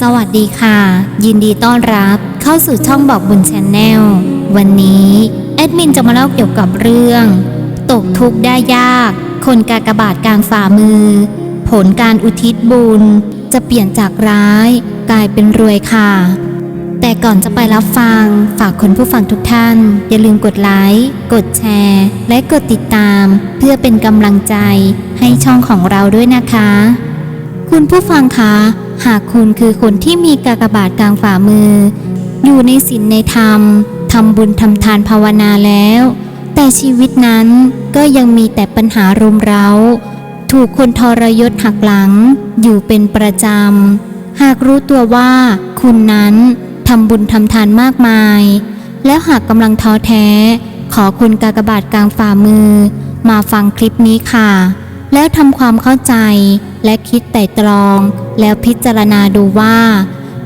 สวัสดีค่ะ ยินดีต้อนรับเข้าสู่ช่องบอกบุญชนแนลวันนี้แอดมินจะมาเล่าเกี่ยวกับเรื่อง ตกทุกข์ได้ยาก คนกากบาทกลางฝ่ามือ ผลการอุทิศบุญ จะเปลี่ยนจากร้ายกลายเป็นรวยค่ะ แต่ก่อนจะไปรับฟัง ฝากคนผู้ฟังทุกท่าน อย่าลืมกดไลค์กดแชร์ และกดติดตาม เพื่อเป็นกำลังใจให้ช่องของเราด้วยนะคะ คุณผู้ฟังคะ หากคุณคือคนที่มีกากบาทกลางฝ่ามือ อยู่ในศีลในธรรมทำบุญทำทานภาวนาแล้ว แต่ชีวิตนั้นก็ยังมีแต่ปัญหารุมเร้า ถูกคนทรยศหักหลัง อยู่เป็นประจำ หากรู้ตัวว่าคุณนั้นทำบุญทำทานมากมาย แล้วหากกำลังท้อแท้ ขอคุณกากบาทกลางฝ่ามือ มาฟังคลิปนี้ค่ะ แล้วทำความเข้าใจและคิดไต่ตรอง แล้วพิจารณาดูว่า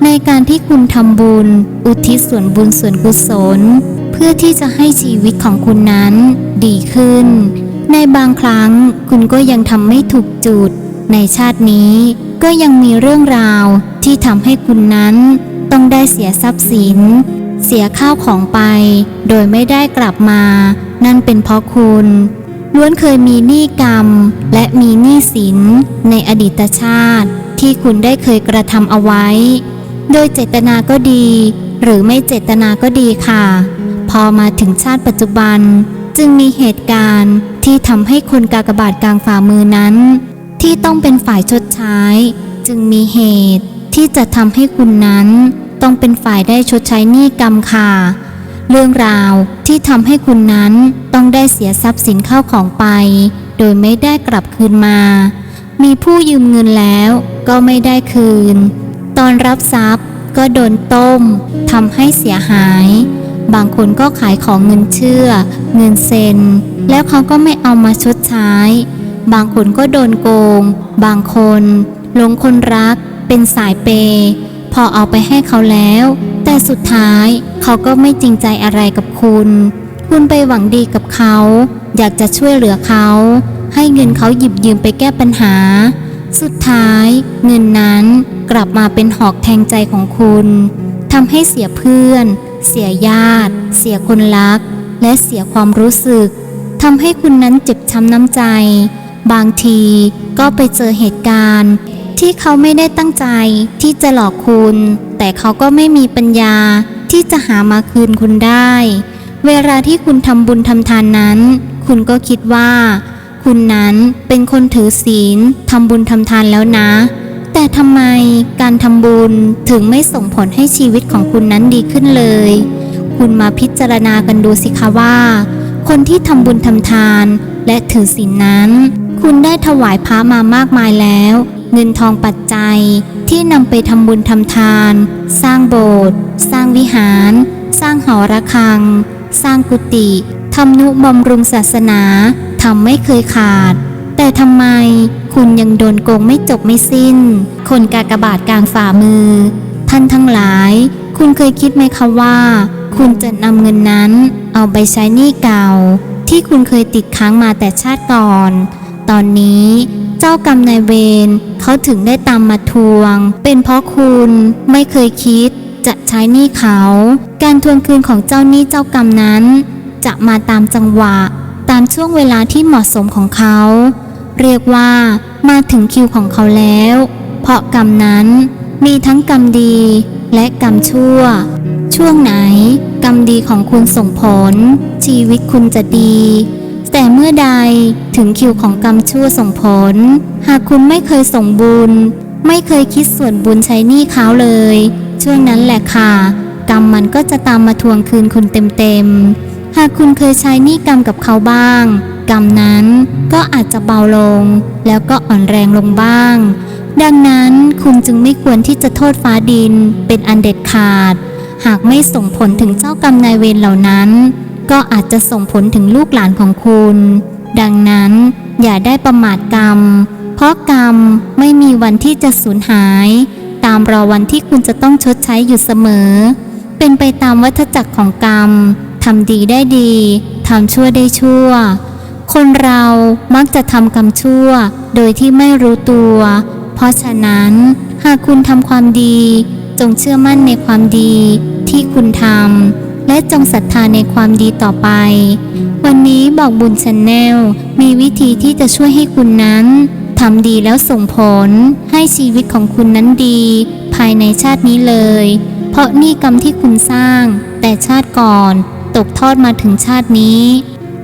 ในการที่คุณทำบุญ อุทิศส่วนบุญส่วนกุศล เพื่อที่จะให้ชีวิตของคุณนั้นดีขึ้น ในบางครั้งคุณก็ยังทำไม่ถูกจุด ในชาตินี้ก็ยังมีเรื่องราวที่ทำให้คุณนั้น ต้องได้เสียทรัพย์สิน เสียข้าวของไป โดยไม่ได้กลับมา นั่นเป็นเพราะคุณ ล้วนเคยมีหนี้กรรม และมีหนี้สินในอดีตชาติ ที่คุณได้เคยกระทำเอาไว้ โดยเจตนาก็ดี หรือไม่เจตนาก็ดีค่ะ พอมาถึงชาติปัจจุบัน จึงมีเหตุการณ์ที่ทำให้คนกากบาทกลางฝ่ามือนั้น ที่ต้องเป็นฝ่ายชดใช้ จึงมีเหตุที่จะทำให้คุณนั้น ต้องเป็นฝ่ายได้ชดใช้หนี้กรรมค่ะ เรื่องราวที่ทำให้คุณนั้นต้องได้เสียทรัพย์สินเข้าของไป โดยไม่ได้กลับคืนมา มีผู้ยืมเงินแล้วก็ไม่ได้คืน ตอนรับทรัพย์ก็โดนต้มทำให้เสียหาย บางคนก็ขายของเงินเชื่อ เงินเซ็นแล้วเขาก็ไม่เอามาชดใช้ บางคนก็โดนโกง บางคนหลงคนรักเป็นสายเปย์พอเอาไปให้เขาแล้ว สุดท้ายเขาก็ไม่จริงใจอะไรกับคุณ คุณไปหวังดีกับเขา อยากจะช่วยเหลือเขา ให้เงินเขาหยิบยืมไปแก้ปัญหา สุดท้าย เงินนั้นกลับมาเป็นหอกแทงใจของคุณทำให้เสียเพื่อน เสียญาติ เสียคนรัก และเสียความรู้สึกทำให้คุณนั้นเจ็บช้ำน้ำใจ บางทีก็ไปเจอเหตุการณ์ ที่เขาไม่ได้ตั้งใจที่จะหลอกคุณ แต่เขาก็ไม่มีปัญญาที่จะหามาคืนคุณได้ เวลาที่คุณทำบุญทำทานนั้น คุณก็คิดว่า คุณนั้นเป็นคนถือศีลทำบุญทำทานแล้วนะ แต่ทำไมการทำบุญถึงไม่ส่งผลให้ชีวิตของคุณนั้นดีขึ้นเลย คุณมาพิจารณากันดูสิคะว่า คนที่ทำบุญทำทานและถือศีลนั้น คุณได้ถวายพระมามากมายแล้ว เงินทองปัจจัยที่นำไปทำบุญทำทาน สร้างโบสถ์สร้างวิหาร สร้างหอระฆัง สร้างกุฏิทำนุบำรุงศาสนาทำไม่เคยขาด แต่ทำไมคุณยังโดนโกงไม่จบไม่สิ้น คนกากบาทกลางฝ่ามือ ท่านทั้งหลาย คุณเคยคิดไหมคะว่า คุณจะนำเงินนั้น เอาไปใช้หนี้เก่า ที่คุณเคยติดค้างมาแต่ชาติก่อน ตอนนี้ เจ้ากรรมนายเวรเขาถึงได้ตามมาทวง เป็นเพราะคุณไม่เคยคิด จะใช้หนี้เขา การทวงคืนของเจ้าหนี้เจ้ากรรมนั้น จะมาตามจังหวะ ตามช่วงเวลาที่เหมาะสมของเขา เรียกว่ามาถึงคิวของเขาแล้ว เพราะกรรมนั้นมีทั้งกรรมดีและกรรมชั่ว ช่วงไหน กรรมดีของคุณส่งผล ชีวิตคุณจะดี เมื่อใดถึงคิวของกรรมชั่วส่งผล หากคุณไม่เคยส่งบุญ ไม่เคยคิดส่วนบุญใช้หนี้เขาเลย ช่วงนั้นแหละค่ะ กรรมมันก็จะตามมาทวงคืนคุณเต็มๆ หากคุณเคยใช้หนี้กรรมกับเขาบ้าง กรรมนั้นก็อาจจะเบาลง แล้วก็อ่อนแรงลงบ้าง ดังนั้นคุณจึงไม่ควรที่จะโทษฟ้าดินเป็นอันเด็ดขาด หากไม่ส่งผลถึงเจ้ากรรมนายเวรเหล่านั้น ก็อาจจะส่งผลถึงลูกหลานของคุณ ดังนั้นอย่าได้ประมาทกรรม เพราะกรรมไม่มีวันที่จะสูญหาย ตามรอวันที่คุณจะต้องชดใช้อยู่เสมอ เป็นไปตามวัฏจักรของกรรมทำดีได้ดีทำชั่วได้ชั่ว คนเรามักจะทำกรรมชั่ว โดยที่ไม่รู้ตัว เพราะฉะนั้นหากคุณทำความดี จงเชื่อมั่นในความดีที่คุณทำ และจงศรัทธาในความดีต่อไป วันนี้บอกบุญชนแนลมีวิธีที่จะช่วยให้คุณนั้นทำดีแล้วส่งผล ให้ชีวิตของคุณนั้นดี ภายในชาตินี้เลย เพราะนี่กรรมที่คุณสร้าง แต่ชาติก่อน ตกทอดมาถึงชาตินี้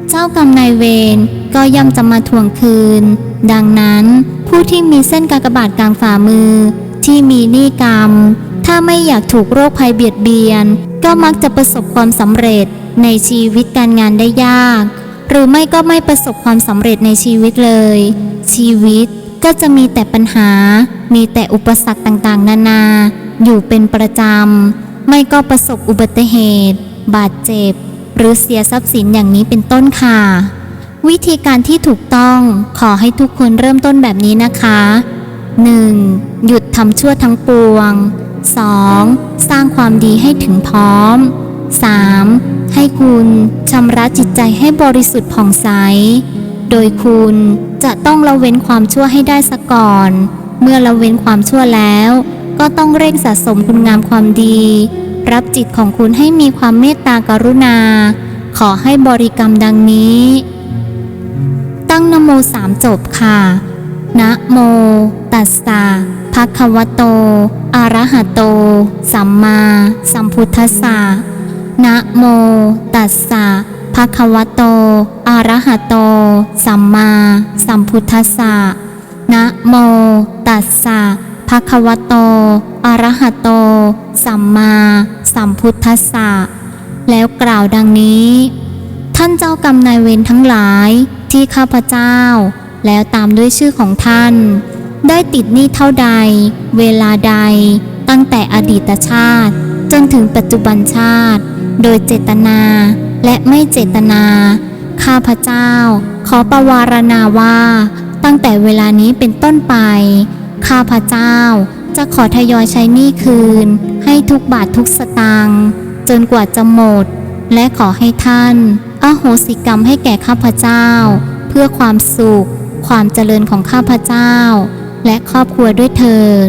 เจ้ากรรมนายเวรก็ย่อมจะมาทวงคืน ดังนั้นผู้ที่มีเส้นกากบาทกลางฝ่ามือ ที่มีหนี้กรรม ถ้าไม่อยากถูกโรคภัยเบียดเบียน ก็มักจะประสบความสำเร็จในชีวิตการงานได้ยาก หรือไม่ก็ไม่ประสบความสำเร็จในชีวิตเลย ชีวิตก็จะมีแต่ปัญหา มีแต่อุปสรรคต่างๆ นานา อยู่เป็นประจำ ไม่ก็ประสบอุบัติเหตุ บาดเจ็บ หรือเสียทรัพย์สินอย่างนี้เป็นต้นค่ะ วิธีการที่ถูกต้องขอให้ทุกคนเริ่มต้นแบบนี้นะคะ 1. หยุดทำชั่วทั้งปวง 2. สร้างความดีให้ถึงพร้อม 3. ให้คุณชำระจิตใจให้บริสุทธิ์ผ่องใส โดยคุณจะต้องละเว้นความชั่วให้ได้ซะก่อน เมื่อละเว้นความชั่วแล้ว ก็ต้องเร่งสะสมคุณงามความดี รับจิตของคุณให้มีความเมตตากรุณา ขอให้บริกรรมดังนี้ ตั้งนโมสามจบค่ะนะโม ตัสสะ ภะคะวะโต อระหะโต สัมมาสัมพุทธัสสะ นะโม ตัสสะภะคะวะโต อระหะโต สัมมาสัมพุทธัสสะ นะโม ตัสสะภะคะวะโต อระหะโต สัมมาสัมพุทธัสสะ แล้วกล่าวดังนี้ ท่านเจ้ากรรมนายเวรทั้งหลายที่ข้าพเจ้า แล้วตามด้วยชื่อของท่าน ได้ติดหนี้เท่าใด เวลาใด ตั้งแต่อดีตชาติ จนถึงปัจจุบันชาติ โดยเจตนาและไม่เจตนา ข้าพเจ้า ขอประวารณาว่า ตั้งแต่เวลานี้เป็นต้นไป ข้าพเจ้าจะขอทยอยใช้หนี้คืน ให้ทุกบาททุกสตางค์จนกว่าจะหมด และขอให้ท่านอโหสิกรรมให้แก่ข้าพเจ้า เพื่อความสุข ความเจริญของข้าพเจ้า และครอบครัวด้วยเถิด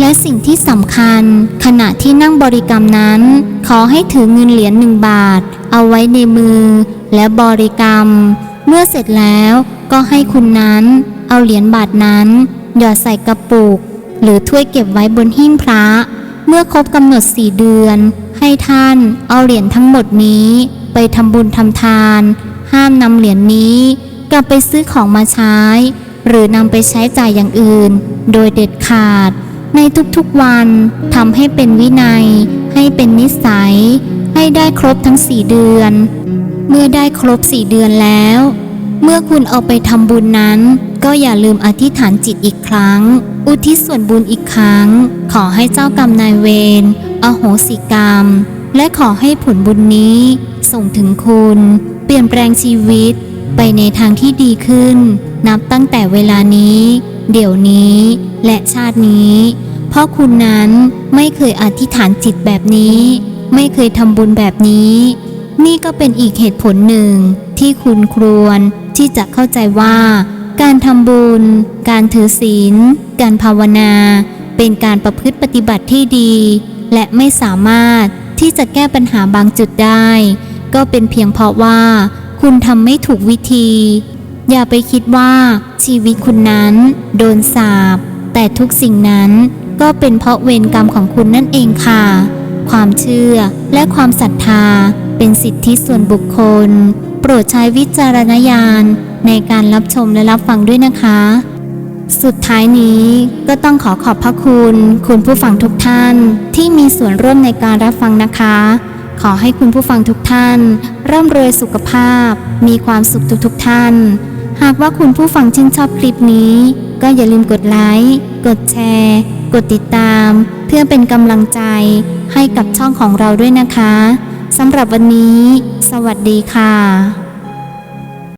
และสิ่งที่สำคัญ ขณะที่นั่งบริกรรมนั้น ขอให้ถือเงินเหรียญหนึ่งบาท เอาไว้ในมือ และบริกรรม เมื่อเสร็จแล้วก็ให้คุณนั้น เอาเหรียญบาทนั้น หยอดใส่กระปุก หรือถ้วยเก็บไว้บนหิ้งพระ เมื่อครบกำหนดสี่เดือน ให้ท่านเอาเหรียญทั้งหมดนี้ ไปทำบุญทำทาน ห้ามนำเหรียญนี้ กลับไปซื้อของมาใช้ หรือนำไปใช้จ่ายอย่างอื่น โดยเด็ดขาด ในทุกๆวันทำให้เป็นวินัย ให้เป็นนิสัย ให้ได้ครบทั้งสี่เดือน เมื่อได้ครบสี่เดือนแล้ว เมื่อคุณเอาไปทำบุญนั้น ก็อย่าลืมอธิษฐานจิตอีกครั้ง อุทิศส่วนบุญอีกครั้ง ขอให้เจ้ากรรมนายเวรอโหสิกรรม และขอให้ผลบุญนี้ ส่งถึงคุณ เปลี่ยนแปลงชีวิต ไปในทางที่ดีขึ้น นับตั้งแต่เวลานี้ เดี๋ยวนี้ และชาตินี้ เพราะคุณนั้นไม่เคยอธิษฐานจิตแบบนี้ ไม่เคยทำบุญแบบนี้ นี่ก็เป็นอีกเหตุผลหนึ่ง ที่คุณควรที่จะเข้าใจว่า การทำบุญ การถือศีล การภาวนา เป็นการประพฤติปฏิบัติที่ดี และไม่สามารถที่จะแก้ปัญหาบางจุดได้ ก็เป็นเพียงเพราะว่า คุณทำไม่ถูกวิธี อย่าไปคิดว่าชีวิตคุณนั้น โดนสาปแต่ทุกสิ่งนั้นก็เป็นเพราะเวรกรรมของคุณนั่นเองค่ะ ความเชื่อและความศรัทธาเป็นสิทธิส่วนบุคคล โปรดใช้วิจารณญาณในการรับชมและรับฟังด้วยนะคะ สุดท้ายนี้ก็ต้องขอขอบพระคุณ คุณผู้ฟังทุกท่านที่มีส่วนร่วมในการรับฟังนะคะ ขอให้คุณผู้ฟังทุกท่านร่ำรวยสุขภาพ มีความสุขทุกๆทท่าน หากว่าคุณผู้ฟังชื่นชอบคลิปนี้ ก็อย่าลืมกดไลค์กดแชร์ กดติดตาม เพื่อเป็นกำลังใจให้กับช่องของเราด้วยนะคะสำหรับวันนี้ สวัสดีค่ะ